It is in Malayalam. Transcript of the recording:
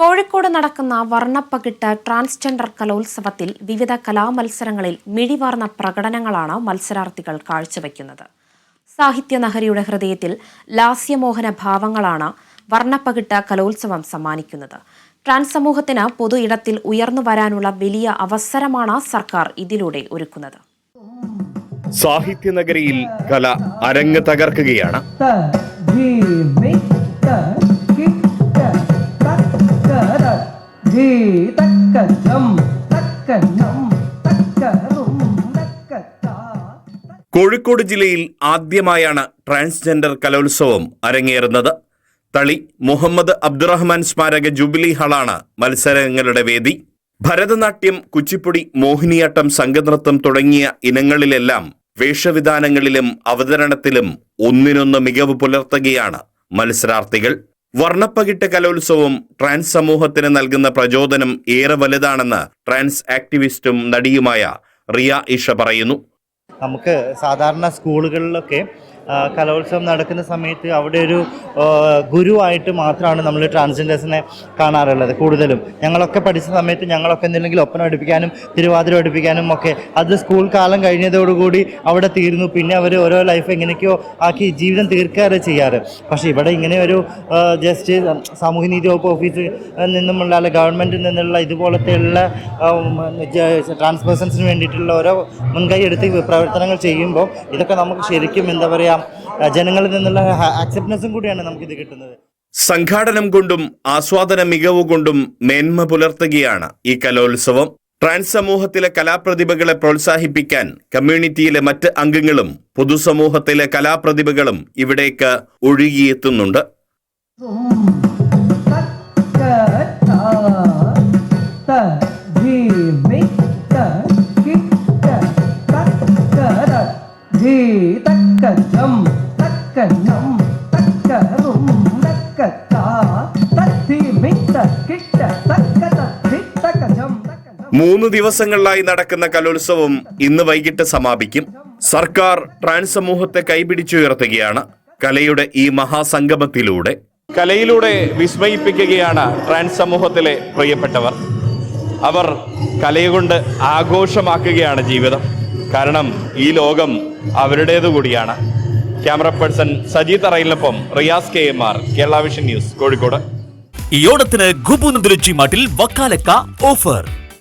കോഴിക്കോട് നടക്കുന്ന വർണപ്പകിട്ട് ട്രാൻസ്ജെൻഡർ കലോത്സവത്തിൽ വിവിധ കലാമത്സരങ്ങളിൽ മിഴിവാർന്ന പ്രകടനങ്ങളാണ് മത്സരാർത്ഥികൾ കാഴ്ചവെക്കുന്നത്. സാഹിത്യനഹരിയുടെ ഹൃദയത്തിൽ ലാസ്യമോഹന ഭാവങ്ങളാണ് വർണപ്പകിട്ട് കലോത്സവം സമ്മാനിക്കുന്നത്. ട്രാൻസ് സമൂഹത്തിന് പൊതു ഇടത്തിൽ ഉയർന്നു വരാനുള്ള വലിയ അവസരമാണ് സർക്കാർ ഇതിലൂടെ ഒരുക്കുന്നത്. സാഹിത്യനഗരിയിൽ കല അരങ്ങ് തകർക്കുകയാണ്. ജി തക്ക ജം തക്ക നം തക്ക റും തക്ക കോഴിക്കോട് ജില്ലയിൽ ആദ്യമായാണ് ട്രാൻസ്ജെൻഡർ കലോത്സവം അരങ്ങേറുന്നത്. തളി മുഹമ്മദ് അബ്ദുറഹ്മാൻ സ്മാരക ജൂബിലി ഹാളാണ് മത്സരങ്ങളുടെ വേദി. ഭരതനാട്യം കുച്ചിപ്പുടി മോഹിനിയാട്ടം സംഘനൃത്തം തുടങ്ങിയ ഇനങ്ങളിലെല്ലാം വേഷവിധാനങ്ങളിലും അവതരണത്തിലും ഒന്നിനൊന്ന് മികവ് പുലർത്തുകയാണ് മത്സരാർത്ഥികൾ. വർണപ്പകിട്ട് കലോത്സവം ട്രാൻസ് സമൂഹത്തിന് നൽകുന്ന പ്രചോദനം ഏറെ വലുതാണെന്ന് ട്രാൻസ് ആക്ടിവിസ്റ്റും നടിയുമായ റിയ ഇഷ പറയുന്നു. നമുക്ക് സാധാരണ സ്കൂളുകളിലൊക്കെ കലോത്സവം നടക്കുന്ന സമയത്ത് അവിടെ ഒരു ഗുരുവായിട്ട് മാത്രമാണ് നമ്മൾ ട്രാൻസ്ജെൻഡേഴ്സിനെ കാണാറുള്ളത് കൂടുതലും. ഞങ്ങളൊക്കെ പഠിച്ച സമയത്ത് ഞങ്ങളൊക്കെ എന്തെങ്കിലും ഒപ്പന പഠിപ്പിക്കാനും തിരുവാതിര പഠിപ്പിക്കാനും ഒക്കെ അത് സ്കൂൾ കാലം കഴിഞ്ഞതോടുകൂടി അവിടെ തീർന്നു. പിന്നെ അവർ ഓരോ ലൈഫ് എങ്ങനെയൊക്കെയോ ആക്കി ജീവിതം തീർക്കാറ് ചെയ്യാറ്. പക്ഷേ ഇവിടെ ഇങ്ങനെ ഒരു ജസ്റ്റ് സാമൂഹ്യനീതി വകുപ്പ് ഓഫീസിൽ നിന്നുമുള്ള അല്ല ഗവൺമെന്റിൽ നിന്നുള്ള ഇതുപോലത്തെയുള്ള ട്രാൻസ്പേഴ്സൺസിന് വേണ്ടിയിട്ടുള്ള ഓരോ മുൻകൈ എടുത്ത് പ്രവർത്തനങ്ങൾ ചെയ്യുമ്പോൾ ഇതൊക്കെ നമുക്ക് ശരിക്കും എന്താ പറയുക ജനങ്ങളിൽ നിന്നുള്ള ആക്സെപ്റ്റൻസും കൂടിയാണ് നമുക്കിത് കിട്ടുന്നത്. സംഘാടനം കൊണ്ടും ആസ്വാദന മികവ് കൊണ്ടും മേന്മ പുലർത്തുകയാണ് ഈ കലോത്സവം. ട്രാൻസ് സമൂഹത്തിലെ കലാപ്രതിഭകളെ പ്രോത്സാഹിപ്പിക്കാൻ കമ്മ്യൂണിറ്റിയിലെ മറ്റ് അംഗങ്ങളും പൊതുസമൂഹത്തിലെ കലാപ്രതിഭകളും ഇവിടേക്ക് ഒഴുകിയെത്തുന്നുണ്ട്. തക്ക നം തക്ക റും തക്ക ത തത്തി കിട്ട തക്ക മൂന്ന് ദിവസങ്ങളിലായി നടക്കുന്ന കലോത്സവം ഇന്ന് വൈകിട്ട് സമാപിക്കും. സർക്കാർ ട്രാൻസ് സമൂഹത്തെ കൈപിടിച്ചുയർത്തുകയാണ് കലയുടെ ഈ മഹാസംഗമത്തിലൂടെ. കലയിലൂടെ വിസ്മയിപ്പിക്കുകയാണ് ട്രാൻസ് സമൂഹത്തിലെ പ്രിയപ്പെട്ടവർ. അവർ കലയുകൊണ്ട് ആഘോഷമാക്കുകയാണ് ജീവിതം. കാരണം ഈ ലോകം അവരുടേതു കൂടിയാണ് camera person Saji തറയിലിനൊപ്പം Riyas K M R Kerala vision news Kozhikode. ഈ ഓണത്തിന് ഗുബു മാട്ടിൽ വക്കാലക്ക ഓഫർ.